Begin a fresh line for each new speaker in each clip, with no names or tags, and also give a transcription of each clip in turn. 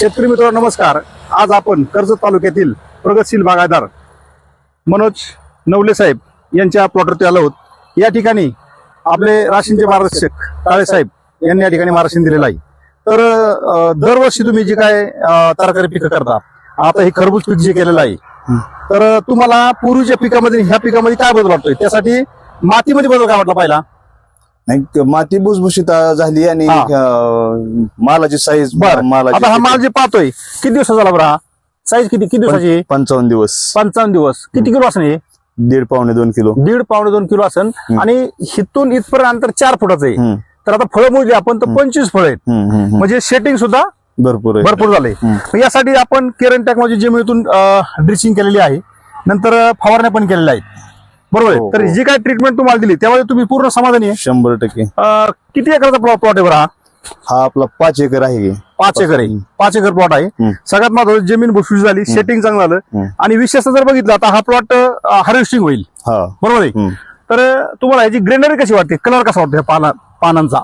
शेतकरी मित्र नमस्कार. आज आपण कर्जत तालुक्यातील प्रगतशील बागायदार मनोज नवले साहेब यांच्या प्लॉटवरती आलो आहोत. या ठिकाणी आपले राशींचे मार्गदर्शक काळे साहेब यांनी या ठिकाणी मार्गदर्शन दिलेलं आहे. तर दरवर्षी तुम्ही जे काय तरकारी पिकं करता आता हे खरबूज पीक जे केलेलं आहे तर तुम्हाला पूर्वीच्या पिकामध्ये ह्या पिकामध्ये काय बदल वाटतोय? त्यासाठी मातीमध्ये बदल काय वाटला पहिला?
नाही माती भुसभुशीत झाली आणि
हा.
अं, मालाची साईज
बर. आता हा माल जे पाहतोय किती दिवसाचा झाला बरं हा? साईज किती? किती दिवसाची? आहे?
पंचावन्न दिवस.
पंचावन्न दिवस. किती किलो असं हे?
दीड पावणे दोन किलो.
दीड पावणे दोन किलो असन आणि हिथून इथपर्यंत अंतर चार फुटाचं आहे.
हम्म,
तर आता फळं मोजली आपण तर पंचवीस फळ आहेत.
हम्म, हम्म, हम्म.
म्हणजे शेटिंग सुद्धा
भरपूर आहे.
भरपूर झाले
हम्म.
यासाठी आपण केरन टेक्नॉलॉजी जमिनीतून ड्रिचिंग केलेली आहे. नंतर फवारण्या पण केलेल्या आहेत. बरोबर
हो,
आहे तर
हो.
जी काय ट्रीटमेंट तुम्हाला दिली त्यामध्ये तुम्ही पूर्ण समाधानी आहे?
शंभर टक्के.
अं, किती एकराचा प्लॉट आहे बरं हा?
हा आपला पाच एकर आहे
पाच एकर आहे. पाच एकर प्लॉट आहे.
हम्म.
सगळ्यात महत्वाचं जमीन भुसभुशीत झाली सेटिंग चांगलं झालं
हम्म.
आणि विशेषतः जर बघितलं आता हा प्लॉट हार्वेस्टिंग होईल.
हा.
बरोबर आहे?
हम्म.
तर अं, तुम्हाला ह्याची ग्रेनरी कशी वाटते? कलर कसा वाटतो पाना पानांचा?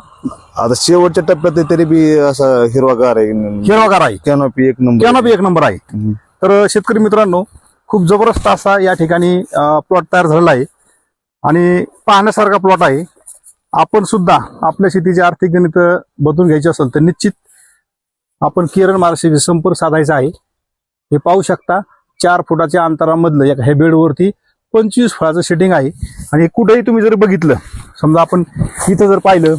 आता शेवटच्या टप्प्यात आहे तरी बी असा हिरवागार आहे.
हिरवागार आहे.
कॅनोपी एक नंबर
कॅनोपी एक नंबर आहे.
हम्म.
तर शेतकरी मित्रांनो खूप जबरदस्त असा या ठिकाणी प्लॉट तयार झालेला आहे. आणि पाहण्यासारखा प्लॉट आहे. आपण सुद्धा आपल्या शेतीचे आर्थिक गणित बदलून घ्यायचे असेल तर निश्चित आपण किरण महाराष्ट्राशी संपर्क साधायचा आहे. हे पाहू शकता चार फुटाच्या अंतरामधलं एका हे बेडवरती पंचवीस फळाचं शेटिंग आहे. आणि कुठेही तुम्ही जर बघितलं समजा आपण इथं जर पाहिलं